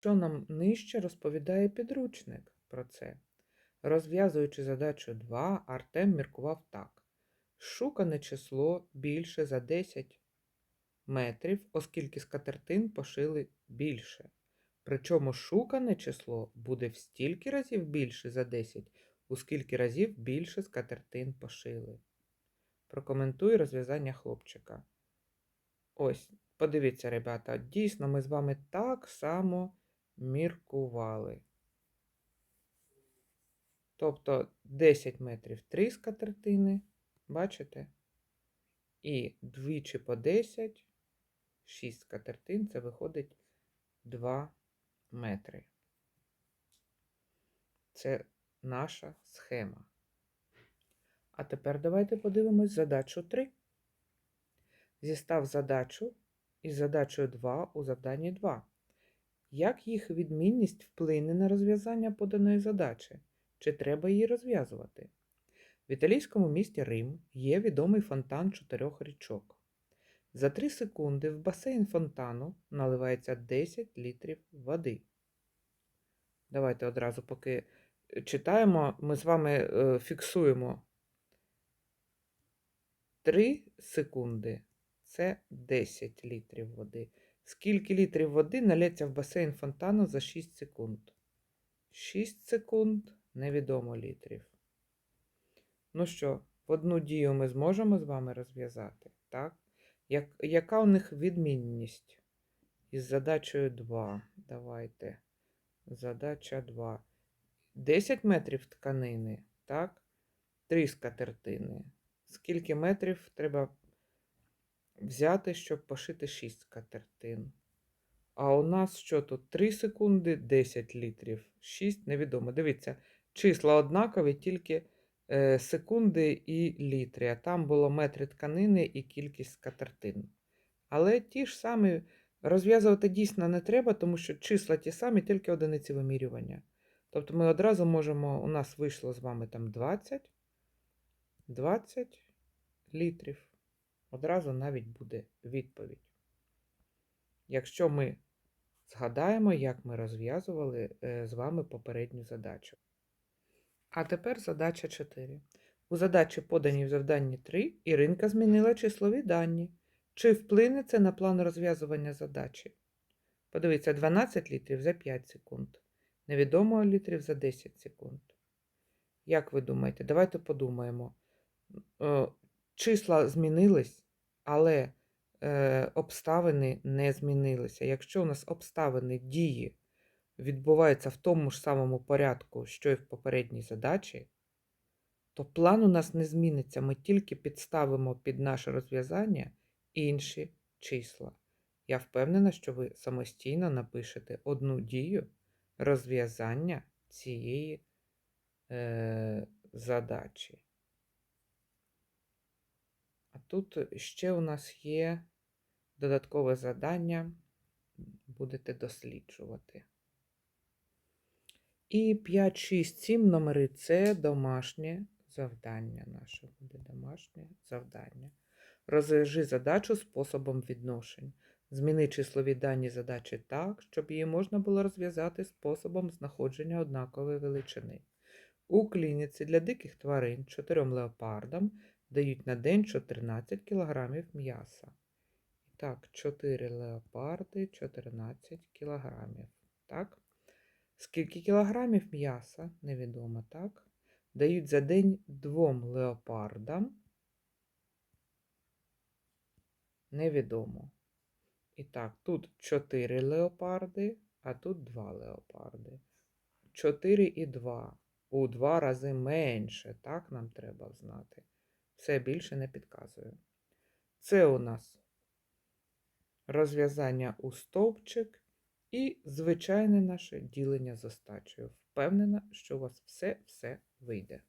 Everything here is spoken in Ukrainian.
Що нам нижче розповідає підручник про це? Розв'язуючи задачу 2, Артем міркував так. Шукане число більше за 10 метрів, оскільки скатертин пошили більше. Причому шукане число буде в стільки разів більше за 10, у скільки разів більше скатертин пошили. Прокоментуй розв'язання хлопчика. Ось, подивіться, ребята, дійсно ми з вами так само міркували. Тобто 10 метрів 3 скатертини, бачите? І двічі по 10, 6 скатертин, це виходить 2 метри. Це наша схема. А тепер давайте подивимось задачу 3. Зістав задачу із задачею 2 у завданні 2. Як їх відмінність вплине на розв'язання поданої задачі? Чи треба її розв'язувати? В італійському місті Рим є відомий фонтан чотирьох річок. За 3 секунди в басейн фонтану наливається 10 літрів води. Давайте одразу, поки читаємо, ми з вами е, фіксуємо 3 секунди це 10 літрів води. Скільки літрів води налється в басейн фонтану за 6 секунд? 6 секунд невідомо літрів. Ну що, одну дію ми зможемо з вами розв'язати, так? Як, яка у них відмінність? Із задачею 2. Давайте. Задача 2. 10 метрів тканини, так? 3 скатертини. Скільки метрів треба взяти, щоб пошити 6 скатертин? А у нас що тут? 3 секунди, 10 літрів. 6 невідомо. Дивіться, числа однакові, тільки е, секунди і літри. А там було метри тканини і кількість скатертин. Але ті ж самі розв'язувати дійсно не треба, тому що числа ті самі, тільки одиниці вимірювання. Тобто ми одразу можемо, у нас вийшло з вами там 20, 20 літрів. Одразу навіть буде відповідь. Якщо ми згадаємо, як ми розв'язували е, з вами попередню задачу. А тепер задача 4. У задачі, поданій в завданні 3, Іринка змінила числові дані. Чи вплине це на план розв'язування задачі? Подивіться, 12 літрів за 5 секунд. Невідомо літрів за 10 секунд. Як ви думаєте? Давайте подумаємо. Числа змінились, але е, обставини не змінилися. Якщо у нас обставини дії відбуваються в тому ж самому порядку, що і в попередній задачі, то план у нас не зміниться. Ми тільки підставимо під наше розв'язання інші числа. Я впевнена, що ви самостійно напишете одну дію розв'язання цієї е, задачі. Тут ще у нас є додаткове завдання, будете досліджувати. І 5, 6, 7 номери це домашнє завдання. Наше буде домашнє завдання. Розв'яжи задачу способом відношень. Зміни числові дані задачі так, щоб її можна було розв'язати способом знаходження однакової величини. У клініці для диких тварин чотирьом леопардам дають на день 14 кг м'яса. Так, 4 леопарди, 14 кг. Так? Скільки кілограмів м'яса? Невідомо, так? Дають за день двом леопардам. Невідомо. І так, тут 4 леопарди, а тут 2 леопарди. 4 і 2. У 2 рази менше, так нам треба знати. Все більше не підказую. Це у нас розв'язання у стовпчик і звичайне наше ділення з остачею. Впевнена, що у вас все-все вийде.